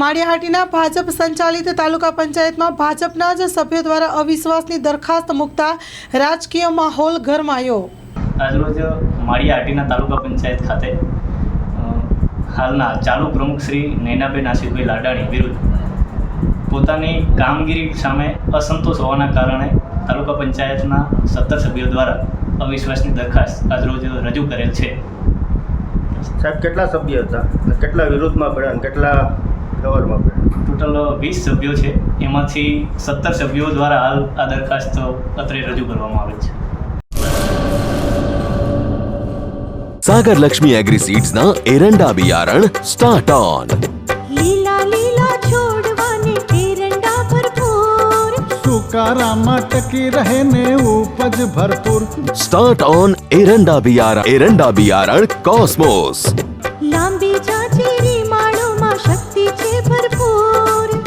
માળિયાહાટીના ભાજપ સંચાલિત તાલુકા પંચાયતમાં ભાજપના જ સભ્યો દ્વારા અવિશ્વાસની દરખાસ્ત મૂકતા રાજકીય માહોલ ગરમાયો. આજરોજ માળિયાહાટીના તાલુકા પંચાયત ખાતે હાલના ચાલુ પ્રમુખ શ્રી નૈનાબેન આશીષભાઈ લાડાણી વિરુદ્ધ પોતાની કામગીરી સામે અસંતોષ હોવાના કારણે તાલુકા પંચાયતના સત્તર સભ્યો દ્વારા અવિશ્વાસની દરખાસ્ત આજરોજ રજૂ કરેલ છે. સાહેબ કેટલા સભ્ય હતા? કેટલા વિરોધમાં પડ્યા કેટલા કવરમાં ટોટલ વીસ સભ્યો છે. એમાંથી સત્તર સભ્યો દ્વારા હાલ આ દરખાસ્ત અત્રે રજૂ કરવામાં આવે છે. સાગર લક્ષ્મી એગ્રી સીડ્સના એરંડા બિયારણ સ્ટાર્ટ ઓન લીલા લીલા છોડવાને એરંડા ભરપૂર. સુકારામાં ટકી રહે ને ઉપજ ભરપૂર. સ્ટાર્ટ ઓન એરંડા બિયારણ એરંડા બિયારણ કોસ્મોસ